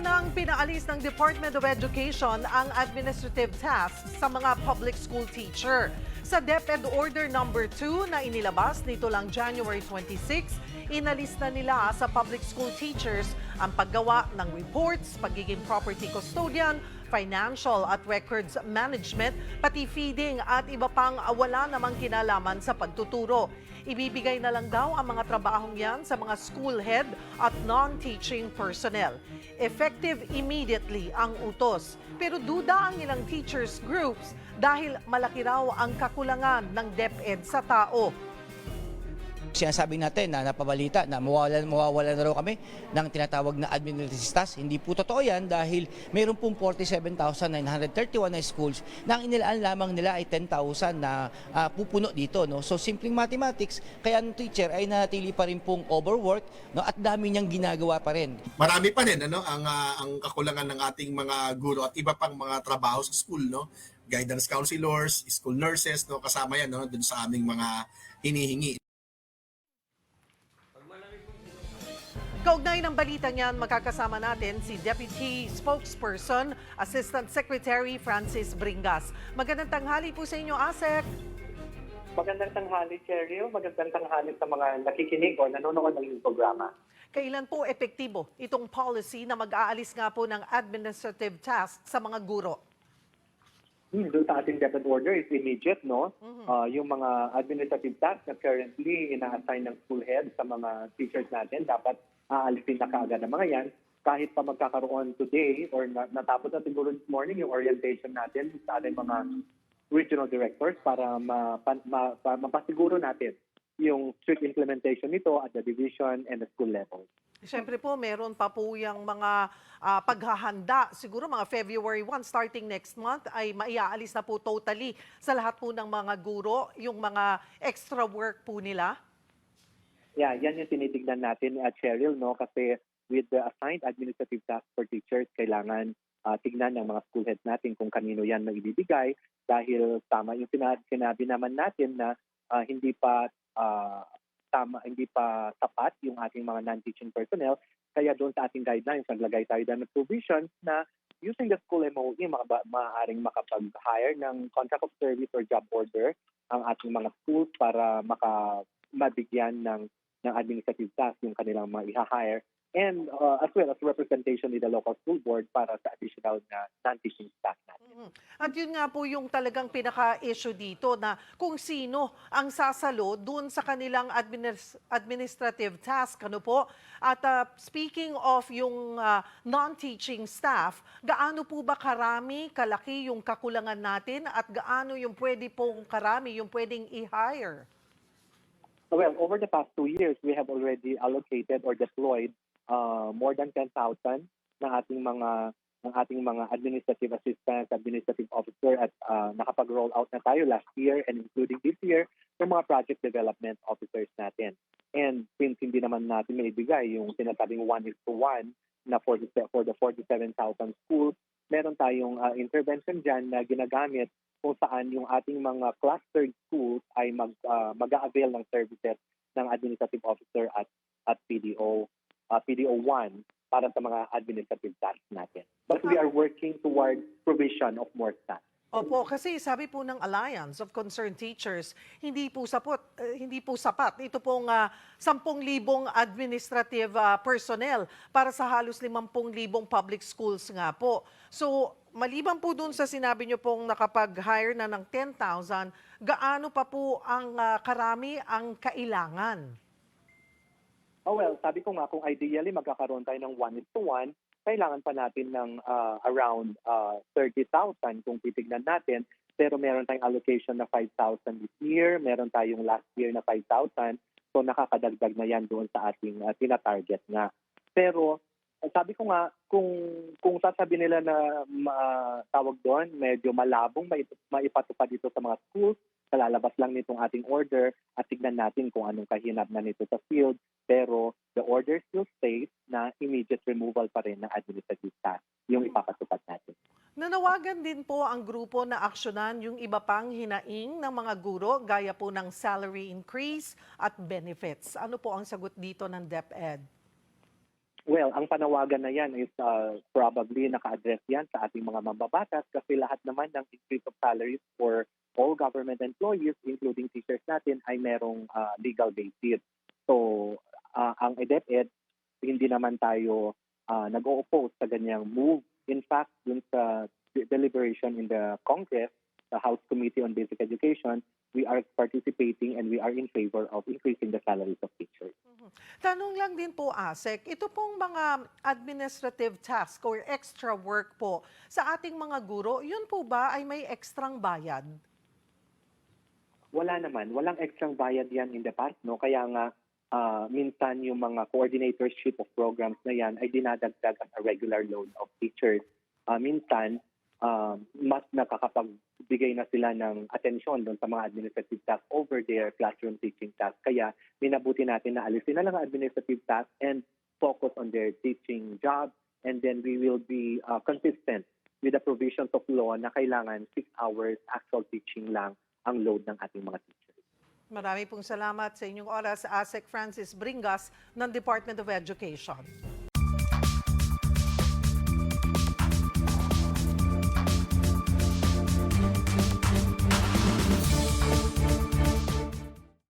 nang pinaalis ng Department of Education ang administrative tasks sa mga public school teacher. Sa DepEd Order Number 2 na inilabas nito lang January 26, inalis na nila sa public school teachers ang paggawa ng reports, pagiging property custodian, financial at records management, pati feeding at iba pang wala namang kinalaman sa pagtuturo. Ibibigay na lang daw ang mga trabahong yan sa mga school head at non-teaching personnel. Effective immediately ang utos. Pero duda ang ilang teachers groups dahil malaki raw ang kakulangan ng DepEd sa tao. Sinasabi natin na napabalita na mawawalan, mawawalan na raw kami ng tinatawag na administrative staff. Hindi po totoo yan dahil mayroon pong 47,931 na schools na ang inilaan lamang nila ay 10,000 na ah, pupuno dito. No? So simpleng mathematics, kaya ang teacher ay natili pa rin pong overwork no? at dami niyang ginagawa pa rin. marami pa rin ano ang ah, ang kakulangan ng ating mga guro at iba pang mga trabaho sa school no guidance counselors school nurses no kasama yan no dun sa aming mga hinihingi Kaugnay ng balita niyan, makakasama natin si Deputy Spokesperson, Assistant Secretary Francis Bringas. Magandang tanghali po sa inyo, ASEC. Magandang tanghali, Cheryl. Magandang tanghali sa mga nakikinig o nanonood ng iyong programa. Kailan po epektibo itong policy na mag-aalis nga po ng administrative tasks sa mga guro? Hmm, doon sa ating debit order is immediate, no? Ah, yung mga administrative tasks na currently ina-assign ng school head sa mga teachers natin, dapat aalisin na kaagad ng mga yan. Kahit pa magkakaroon today or na, natapos na siguro this morning yung orientation natin sa ating mga regional directors para ma, pa- ma, pa- mapasiguro natin yung strict implementation nito at the division and the school level. Siyempre po, meron pa po yung mga ah, paghahanda. Siguro mga February 1, starting next month, ay maiaalis na po totally sa lahat po ng mga guro, yung mga extra work po nila. Yeah, yan yung tinitignan natin at Cheryl, no? Kasi with the assigned administrative tasks for teachers, kailangan ah, tignan ng mga school heads natin kung kanino yan maibibigay dahil tama yung sinabi, sinabi naman natin na ah, hindi pa ah, tama hindi pa sapat yung ating mga non-teaching personnel kaya doon sa ating guidelines naglagay tayo doon ng provisions na using the school MOE maka- maaaring makapag-hire ng contract of service or job order ang ating mga schools para maka mabigyan ng ng administrative task yung kanilang mga i-hire and uh, as well as representation in the local school board para sa additional na non-teaching staff. At yun nga po yung talagang pinaka-issue dito na kung sino ang sasalo dun sa kanilang administ- administrative task. Ano po? At ah, speaking of yung ah, non-teaching staff, gaano po ba karami, kalaki yung kakulangan natin at gaano yung pwede pong karami yung pwedeng i-hire? Well, over the past two years, we have already allocated or deployed uh, more than 10,000 ng ating mga ng ating mga administrative assistants, administrative officer at uh, nakapag-roll out na tayo last year and including this year ng mga project development officers natin. And since hindi naman natin maibigay yung sinasabing one is to one na for the, for the 47,000 schools, meron tayong uh, intervention dyan na ginagamit kung saan yung ating mga clustered schools ay mag uh, mag-avail ng services ng administrative officer at at PDO uh, PDO 1 para sa mga administrative tasks natin. But we are working toward provision of more staff. Opo, kasi sabi po ng Alliance of Concerned Teachers, hindi po sapot, eh, hindi po sapat. Ito pong ah, 10,000 administrative ah, personnel para sa halos 50,000 public schools nga po. So, maliban po dun sa sinabi nyo pong nakapag-hire na ng 10,000, gaano pa po ang ah, karami ang kailangan? Oh well, sabi ko nga kung ideally magkakaroon tayo ng 1 is to 1, kailangan pa natin ng uh, around uh, 30,000 kung titignan natin. Pero meron tayong allocation na 5,000 this year, meron tayong last year na 5,000. So nakakadagdag na yan doon sa ating uh, tina-target nga. Pero uh, sabi ko nga, kung kung sasabi nila na ma- tawag doon, medyo malabong maip- maipatupad dito sa mga schools, kalalabas lang nitong ating order at tignan natin kung anong kahinab na nito sa field. Pero the order still states na immediate removal pa rin ng administrative task yung ipapatupad natin. Nanawagan din po ang grupo na aksyonan yung iba pang hinaing ng mga guro gaya po ng salary increase at benefits. Ano po ang sagot dito ng DepEd? Well, ang panawagan na yan is uh, probably naka-address yan sa ating mga mambabatas kasi lahat naman ng increase of salaries for all government employees, including teachers natin, ay merong uh, legal basis. So, uh, ang EDEPED, hindi naman tayo uh, nag-o-oppose sa ganyang move. In fact, dun sa de- deliberation in the Congress, the House Committee on Basic Education, we are participating and we are in favor of increasing the salaries of teachers. Tanong lang din po, ASEC, ito pong mga administrative task or extra work po sa ating mga guro, yun po ba ay may ekstrang bayad? Wala naman, walang extra bayad yan in the past, no? Kaya nga, ah, minsan yung mga coordinatorship of programs na yan ay dinadagdag as a regular load of teachers. Ah, minsan, ah, mas nakakapagbigay na sila ng atensyon doon sa mga administrative tasks over their classroom teaching tasks. Kaya minabuti natin na alisin na lang ang administrative tasks and focus on their teaching job and then we will be ah, consistent with the provisions of law na kailangan six hours actual teaching lang ang load ng ating mga teachers. Marami pong salamat sa inyong oras, ASEC Francis Bringas ng Department of Education.